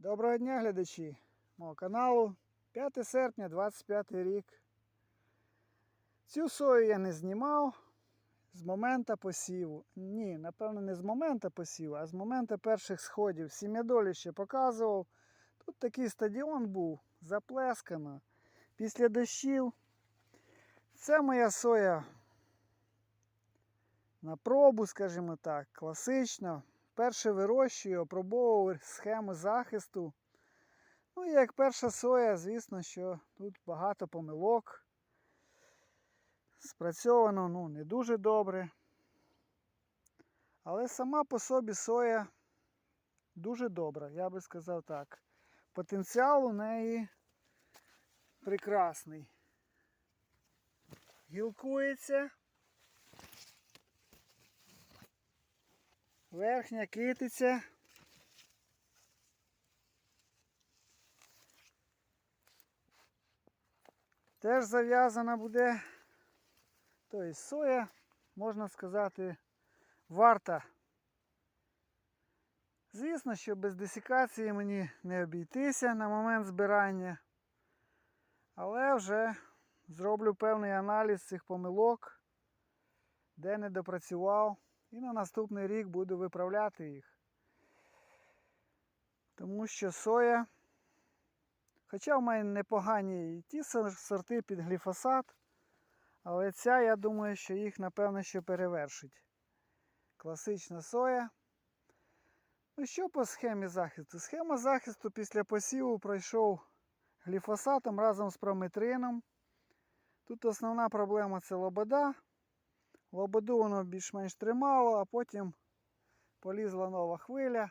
Доброго дня, глядачі мого каналу. 5 серпня 25 рік. Цю сою я не знімав з моменту посіву. Ні, напевно, не з моменту посіву, а з моменту перших сходів. Сім'ядолі ще показував. Тут такий стадіон був, заплескано. Після дощів. Це моя соя на пробу, скажімо так, класично. Перше вирощую, опробовував схему захисту. Ну і як перша соя, звісно, що тут багато помилок. Спрацьовано ну, не дуже добре. Але сама по собі соя дуже добра, я би сказав так. Потенціал у неї прекрасний. Гілкується. Верхня китиця. Теж зав'язана буде. Тобто соя, можна сказати, варта. Звісно, що без десикації мені не обійтися на момент збирання. Але вже зроблю певний аналіз цих помилок, де не допрацював. І на наступний рік буду виправляти їх. Тому що соя, хоча в мене непогані і ті сорти під гліфосат, але ця, я думаю, що їх напевно ще перевершить. Класична соя. Ну що по схемі захисту? Схема захисту після посіву пройшов гліфосатом разом з прометрином. Тут основна проблема це лобода. Лободу воно більш-менш тримало, а потім полізла нова хвиля.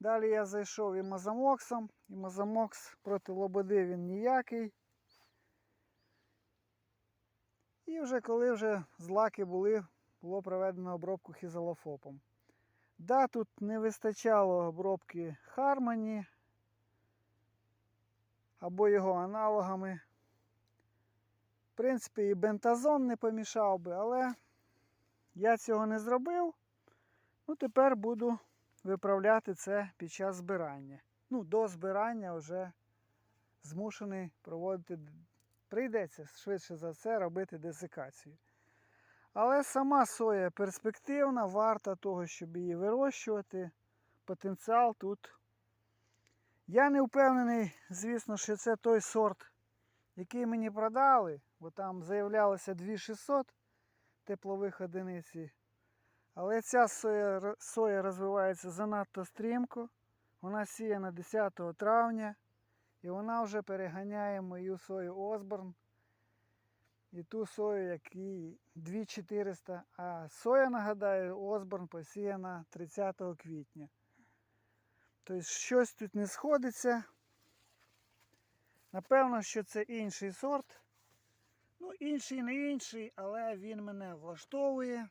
Далі я зайшов і мазамоксом, і мазамокс проти лободи він ніякий. І вже коли вже злаки були, було проведено обробку хізалофопом. Да, тут не вистачало обробки Хармоні або його аналогами. В принципі, і бентазон не помішав би, але я цього не зробив. Ну, тепер буду виправляти це під час збирання. Ну, до збирання вже змушений проводити, прийдеться швидше за все робити десикацію. Але сама соя перспективна, варта того, щоб її вирощувати. Потенціал тут. Я не впевнений, звісно, що це той сорт, який мені продали, бо там заявлялося 2600 теплових одиниці. Але ця соя, соя розвивається занадто стрімко. Вона сіяна 10 травня і вона вже переганяє мою сою Осборн і ту сою, якій 2400. А соя, нагадаю, Осборн посіяна 30 квітня. Тобто щось тут не сходиться. Напевно, що це інший сорт. Ну, інший не інший, але він мене влаштовує.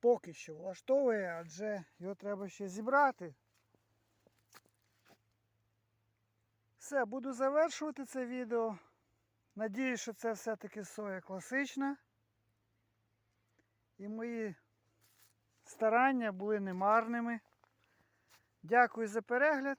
Поки що влаштовує, адже його треба ще зібрати. Все, буду завершувати це відео. Надіюсь, що це все-таки соя класична. І мої старання були немарними. Дякую за перегляд.